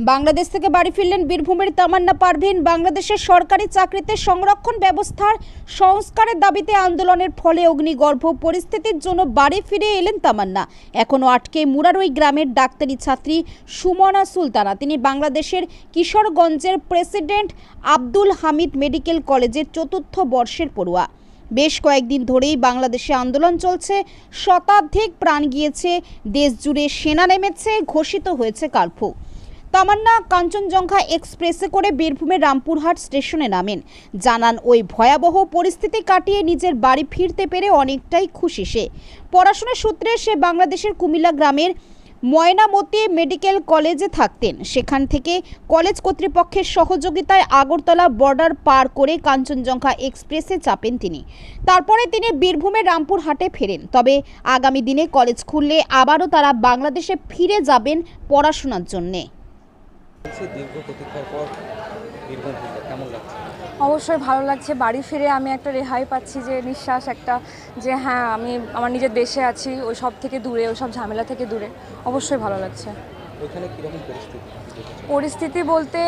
বাংলাদেশ থেকে বাড়ি ফিরলেন বীরভূমের তামান্না পারভিন। বাংলাদেশের সরকারি চাকরিতে সংরক্ষণ ব্যবস্থার সংস্কারের দাবিতে আন্দোলনের ফলে অগ্নিগর্ভ পরিস্থিতির জন্য বাড়ি ফিরে এলেন তামান্না। এখনও আটকে মুরারই গ্রামের ডাক্তারি ছাত্রী সুমনা সুলতানা। তিনি বাংলাদেশের কিশোরগঞ্জের প্রেসিডেন্ট আব্দুল হামিদ মেডিকেল কলেজের চতুর্থ বর্ষের পড়ুয়া। বেশ কয়েকদিন ধরেই বাংলাদেশে আন্দোলন চলছে। শতাধিক প্রাণ গিয়েছে। দেশ জুড়ে সেনা নেমেছে, ঘোষিত হয়েছে কার্ফু। তামান্না কাঞ্চনজঙ্ঘা এক্সপ্রেসে করে বীরভূমের রামপুরহাট স্টেশনে নামেন। জানান, ওই ভয়াবহ পরিস্থিতি কাটিয়ে নিজের বাড়ি ফিরতে পেরে অনেকটাই খুশি সে। পড়াশোনার সূত্রে সে বাংলাদেশের কুমিল্লা গ্রামের ময়নামতি মেডিকেল কলেজে থাকতেন। সেখান থেকে কলেজ কর্তৃপক্ষের সহযোগিতায় আগরতলা বর্ডার পার করে কাঞ্চনজঙ্ঘা এক্সপ্রেসে চাপেন তিনি। তারপরে তিনি বীরভূমের রামপুরহাটে ফেরেন। তবে আগামী দিনে কলেজ খুললে আবারও তারা বাংলাদেশে ফিরে যাবেন পড়াশোনার জন্যে। দীর্ঘ প্রতীক্ষার পর বীরভূম কেমন লাগছে? অবশ্যই ভালো লাগছে। বাড়ি ফিরে আমি একটা রেহাই পাচ্ছি যে নিঃশ্বাস একটা যে হ্যাঁ আমি আমার নিজের দেশে আছি ওই সব থেকে দূরে ওই সব ঝামেলা থেকে দূরে। অবশ্যই ভালো লাগছে। ওইখানে কীরকম পরিস্থিতি পরিস্থিতি বলতে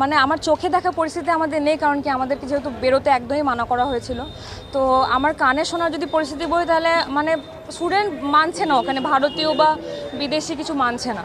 মানে আমার চোখে দেখা পরিস্থিতি আমাদের নেই কারণ কি আমাদেরকে যেহেতু বেরোতে একদমই মানা করা হয়েছিল। তো আমার কানে শোনার যদি পরিস্থিতি বলি তাহলে মানে স্টুডেন্ট মানছে না ওখানে ভারতীয় বা বিদেশি কিছু মানছে না।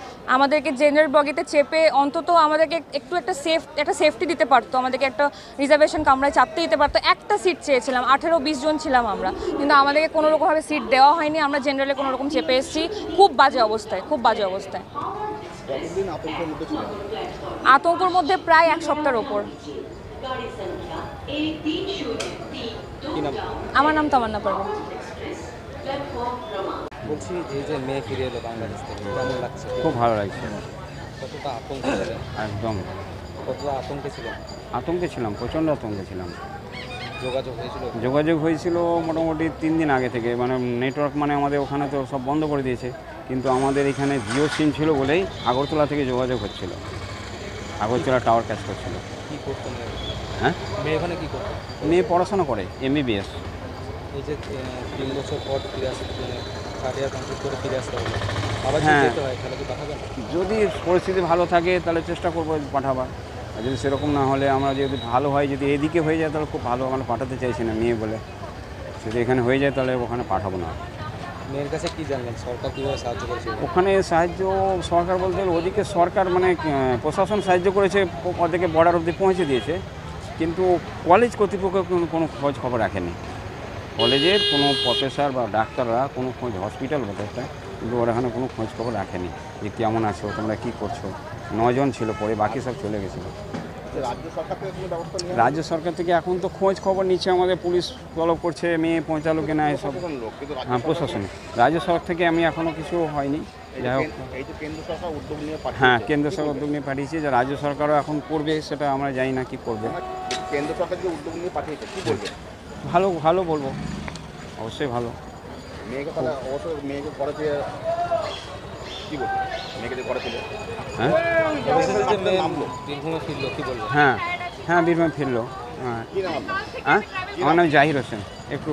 আমাদেরকে জেনারেল বগিতে চেপে অন্তত আমাদেরকে একটু একটা সেফ একটা সেফটি দিতে পারতো। আমাদেরকে একটা রিজার্ভেশন কামরায় চাপতে দিতে পারতো। একটা সিট চেয়েছিলাম আঠেরো বিশ জন ছিলাম আমরা। কিন্তু আমাদেরকে কোনো রকমভাবে সিট দেওয়া হয়নি। আমরা জেনারেলে কোনো রকম চেপে এসেছি। খুব বাজে অবস্থায় খুব বাজে অবস্থায়। আতঙ্কর মধ্যে প্রায় এক সপ্তাহের ওপর। আমার নাম তামান্না পারবেন বলছি এই যে মেয়ে ফিরে এলো বাংলাদেশ থেকে কেমন লাগছে? খুব ভালো লাগছে। কতটা আতঙ্ক ছিলেন একদম। কতটা আতঙ্কে ছিলেন আতঙ্কে ছিলাম প্রচণ্ড আতঙ্কে ছিলাম। যোগাযোগ হয়েছিল? যোগাযোগ হয়েছিল মোটামুটি তিন দিন আগে থেকে মানে নেটওয়ার্ক মানে আমাদের ওখানে তো সব বন্ধ করে দিয়েছে কিন্তু আমাদের এখানে জিও সিম ছিল বলেই আগরতলা থেকে যোগাযোগ হচ্ছিল। আগরতলা টাওয়ার ক্যাচ করছিল। কী হ্যাঁ? মেয়ে ওখানে কী মেয়ে পড়াশোনা করে এমবিবিএস। এই যে আহ, তিন বছর পর ফিরে আসতে কমপ্লিট করে ফিরে আসতে হবে। আবার যদি হ্যাঁ। যেতে হয় তাহলে কি পাঠাবেন যদি পরিস্থিতি ভালো থাকে তাহলে চেষ্টা করব পাঠাবার। আর যদি সেরকম না হলে আমরা যদি ভালো হয় যদি এদিকে হয়ে যায় তাহলে খুব ভালো আমরা পাঠাতে চাইছি না মেয়ে বলে। যদি এখানে হয়ে যায় তাহলে ওখানে পাঠাবো না। মেয়ের কাছে কি জানলেন? সরকার কীভাবে সাহায্য করেছে? ওখানে সাহায্য সরকার বলতে ওদিকে সরকার মানে প্রশাসন সাহায্য করেছে ওদেরকে বর্ডার অবধি পৌঁছে দিয়েছে। কিন্তু কলেজ কর্তৃপক্ষ কোনো কোনো খোঁজ খবর রাখেনি। কলেজের কোনো প্রফেসর বা ডাক্তাররা কোনো খোঁজ হসপিটাল একটা কিন্তু ওরা এখানে কোনো খোঁজ খবর রাখেনি যে কেমন আছো তোমরা কী করছ। নজন ছিল পরে বাকি সব চলে গেছিল। রাজ্য সরকার থেকে এখন তো খোঁজ খবর নিচ্ছে আমাদের পুলিশ তলব করছে মেয়ে পৌঁছালো কিনা এসব। হ্যাঁ প্রশাসন। রাজ্য সরকার থেকে আমি এখনও কিছু হয়নি। যাই হোক। হ্যাঁ কেন্দ্র সরকার উদ্যোগ নিয়ে পাঠিয়েছে যে রাজ্য সরকারও এখন করবে সেটা আমরা জানি না কি করবে। কেন্দ্র সরকার যে উদ্যোগ নিয়ে পাঠিয়েছে কি বলবে ভালো ভালো বলব। অবশ্যই ভালো। মেয়েকে কি বলবে? মেয়েকে যে হ্যাঁ? বীরভূমে ফিরলো কী বলব হ্যাঁ হ্যাঁ বীরভূম ফিরলো। হ্যাঁ হ্যাঁ? আমার নাম জাহির হোসেন। একটু